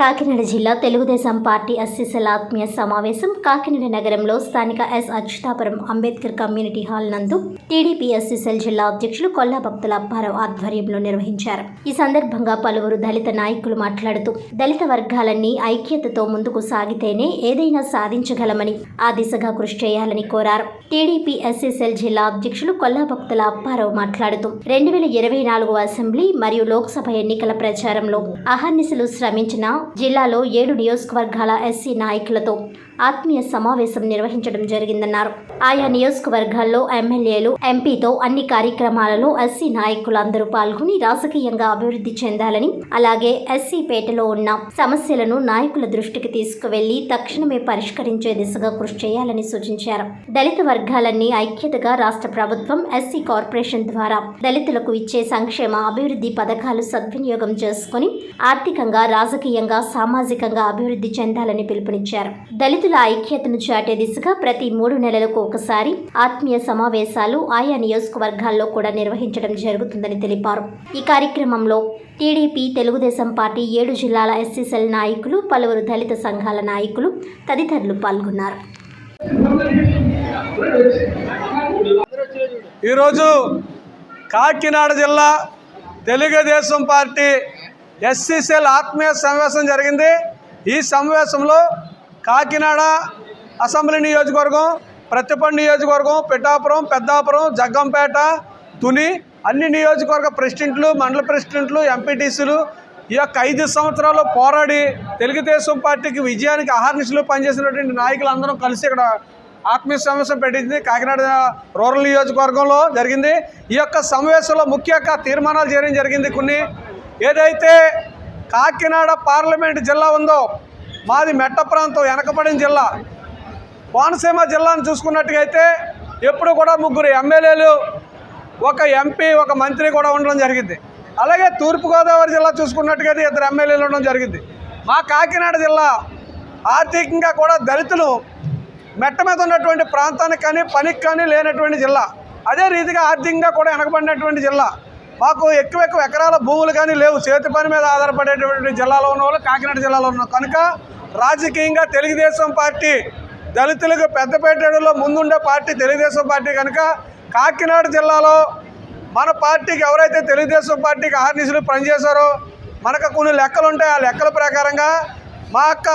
కాకినాడ జిల్లా తెలుగుదేశం పార్టీ అస్సిసల ఆత్మీయ సమావేశం కాకినాడ నగరంలో స్థానిక S Achyutapuram Ambedkar community hall నందు టీడీపీ ఎస్సీసెల్ జిల్లా అధ్యక్షులు కొల్లా భక్తుల అప్పారావు ఆధ్వర్యంలో నిర్వహించారు. ఈ సందర్భంగా పలువురు దళిత నాయకులు మాట్లాడుతూ దళిత వర్గాలన్నీ ఐక్యతతో ముందుకు సాగితేనే ఏదైనా సాధించగలమని ఆ దిశగా కృషి చేయాలని కోరారు. టీడీపీ ఎస్సిసల్ జిల్లా అధ్యక్షులు కొల్లా భక్తుల అప్పారావు మాట్లాడుతూ రెండు వేల ఇరవై నాలుగు అసెంబ్లీ మరియు లోక్సభ ఎన్నికల ప్రచారంలో అహర్నిశలు శ్రమించిన జిల్లాలో ఏడు నియోజకవర్గాల ఎస్సీ నాయకులతో ఆత్మీయ సమావేశం నిర్వహించడం జరిగిందన్నారు. ఆయా నియోజకవర్గాల్లో ఎమ్మెల్యేలు ఎంపీతో అన్ని కార్యక్రమాలలో ఎస్సీ నాయకులందరూ పాల్గొని రాజకీయంగా అభివృద్ధి చెందాలని అలాగే ఎస్సీ పేటలో ఉన్న సమస్యలను నాయకుల దృష్టికి తీసుకువెళ్ళి తక్షణమే పరిష్కరించే దిశగా కృషి చేయాలని సూచించారు. దళిత వర్గాలన్నీ ఐక్యతగా రాష్ట్ర ప్రభుత్వం ఎస్సీ కార్పొరేషన్ ద్వారా దళితులకు ఇచ్చే సంక్షేమ అభివృద్ధి పథకాలు సద్వినియోగం చేసుకుని ఆర్థికంగా రాజకీయంగా సామాజికంగా అభివృద్ధి చెందాలని పిలుపునిచ్చారు. దళితుల ఐక్యతను చాటే దిశగా ప్రతి మూడు నెలలకు ఒకసారి ఆత్మీయ సమావేశాలు ఆయా నియోజకవర్గాల్లో కూడా నిర్వహించడం జరుగుతుందని తెలిపారు. ఈ కార్యక్రమంలో టీడీపీ తెలుగుదేశం పార్టీ ఏడు జిల్లాల ఎస్సీసెల్ నాయకులు పలువురు దళిత సంఘాల నాయకులు తదితరులు పాల్గొన్నారు. ఈరోజు కాకినాడ జిల్లా తెలుగుదేశం పార్టీ ఎస్సీసీఎల్ ఆత్మీయ సమావేశం జరిగింది. ఈ సమావేశంలో కాకినాడ అసెంబ్లీ నియోజకవర్గం ప్రతిపడి నియోజకవర్గం పిఠాపురం పెద్దాపురం జగ్గంపేట తుని అన్ని నియోజకవర్గ ప్రెసిడెంట్లు మండల ప్రెసిడెంట్లు ఎంపీటీసీలు ఈ యొక్క ఐదు సంవత్సరాలు పోరాడి తెలుగుదేశం పార్టీకి విజయానికి ఆహర్నిశలు పనిచేసినటువంటి నాయకులందరం కలిసి ఇక్కడ ఆత్మీయ సమావేశం పెట్టింది. కాకినాడ రూరల్ నియోజకవర్గంలో జరిగింది. ఈ యొక్క సమావేశంలో ముఖ్యంగా తీర్మానాలు చేయడం జరిగింది కొన్ని. ఏదైతే కాకినాడ పార్లమెంట్ జిల్లా ఉందో మాది మెట్ట ప్రాంతం వెనకబడిన జిల్లా. కోనసీమ జిల్లాను చూసుకున్నట్టుగా అయితే ఎప్పుడు కూడా ముగ్గురు ఎమ్మెల్యేలు ఒక ఎంపీ ఒక మంత్రి కూడా ఉండడం జరిగింది. అలాగే తూర్పుగోదావరి జిల్లా చూసుకున్నట్టుగా అయితే ఇద్దరు ఎమ్మెల్యేలు ఉండడం జరిగింది. మా కాకినాడ జిల్లా ఆర్థికంగా కూడా దళితులు మెట్ట మీద ఉన్నటువంటి ప్రాంతానికి కానీ పనికి కానీ లేనటువంటి జిల్లా. అదే రీతిగా ఆర్థికంగా కూడా వెనకబడినటువంటి జిల్లా. మాకు ఎక్కువ ఎక్కువ ఎకరాల భూములు కానీ లేవు. చేతి పని మీద ఆధారపడేటువంటి జిల్లాలో ఉన్న వాళ్ళు కాకినాడ జిల్లాలో ఉన్నాం కనుక రాజకీయంగా తెలుగుదేశం పార్టీ దళితులకు పెద్దపేటలో ముందుండే పార్టీ తెలుగుదేశం పార్టీ కనుక కాకినాడ జిల్లాలో మన పార్టీకి ఎవరైతే తెలుగుదేశం పార్టీకి ఆర్నిసులు పనిచేశారో మనకు కొన్ని లెక్కలు ఉంటాయి. ఆ లెక్కల ప్రకారంగా మా యొక్క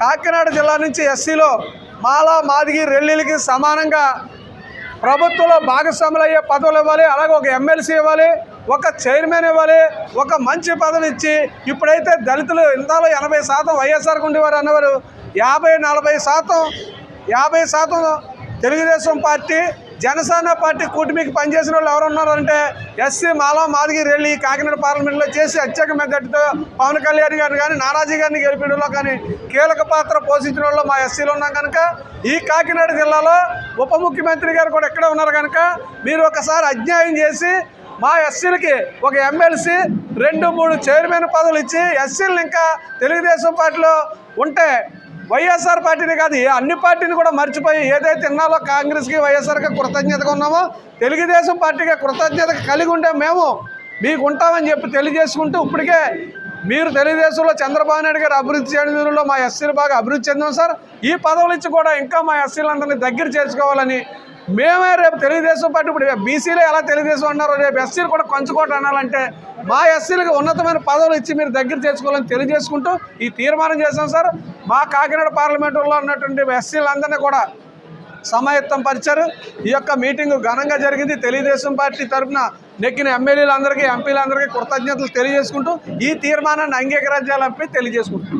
కాకినాడ జిల్లా నుంచి ఎస్సీలో మాలా మాదిగి రెల్లిలకి సమానంగా ప్రభుత్వంలో భాగస్వాములు అయ్యే పదవులు ఇవ్వాలి అలాగే ఒక ఎమ్మెల్సీ ఇవ్వాలి ఒక చైర్మన్ ఇవ్వాలి ఒక మంచి పదవి ఇచ్చి ఇప్పుడైతే దళితులు ఇందాలో ఎనభై శాతం వైఎస్ఆర్కి ఉండేవారు అన్నవారు యాభై నలభై శాతం యాభై శాతం తెలుగుదేశం పార్టీ జనసేన పార్టీ కూటమికి పనిచేసిన వాళ్ళు ఎవరు ఉన్నారంటే ఎస్సీ మాలా మాదిగిరి వెళ్ళి కాకినాడ పార్లమెంట్లో చేసి అత్యక మెద్దటితో పవన్ కళ్యాణ్ గారిని కానీ నారాజీ గారిని గెలిపించడంలో కానీ కీలక పాత్ర పోషించిన వాళ్ళు మా ఎస్సీలో ఉన్నాం కనుక ఈ కాకినాడ జిల్లాలో ఉప ముఖ్యమంత్రి గారు కూడా ఇక్కడే ఉన్నారు కనుక మీరు ఒకసారి అన్యాయం చేసి మా ఎస్సీలకి ఒక ఎమ్మెల్సీ రెండు మూడు చైర్మన్ పదవులు ఇచ్చి ఎస్సీలను ఇంకా తెలుగుదేశం పార్టీలో ఉంటే వైఎస్ఆర్ పార్టీని కాదు అన్ని పార్టీని కూడా మర్చిపోయి ఏదైతే ఇన్నాలో కాంగ్రెస్కి వైఎస్ఆర్కి కృతజ్ఞతగా ఉన్నామో తెలుగుదేశం పార్టీకి కృతజ్ఞత కలిగి ఉంటే మేము మీకు ఉంటామని చెప్పి తెలియజేసుకుంటూ ఇప్పటికే మీరు తెలుగుదేశంలో చంద్రబాబు నాయుడు గారు అభివృద్ధి చేయడంలో మా ఎస్సీలు బాగా అభివృద్ధి చెందాం సార్. ఈ పదవులు ఇచ్చి కూడా ఇంకా మా ఎస్సీలందరినీ దగ్గర చేర్చుకోవాలని మేమే రేపు తెలుగుదేశం పార్టీ ఇప్పుడు బీసీలో ఎలా తెలుగుదేశం అన్నారో రేపు ఎస్సీలు కూడా కొంచుకోట అనాలంటే మా ఎస్సీలకు ఉన్నతమైన పదవులు ఇచ్చి మీరు దగ్గర చేసుకోవాలని తెలియజేసుకుంటూ ఈ తీర్మానం చేశాం సార్. మా కాకినాడ పార్లమెంటులో ఉన్నటువంటి ఎస్సీలందరినీ కూడా సమాయత్తం పరిచారు. ఈ యొక్క మీటింగ్ ఘనంగా జరిగింది. తెలుగుదేశం పార్టీ తరఫున నెక్కిన ఎమ్మెల్యేలందరికీ ఎంపీలందరికీ కృతజ్ఞతలు తెలియజేసుకుంటూ ఈ తీర్మానాన్ని అంగీకరించాలని తెలియజేసుకుంటున్నాం.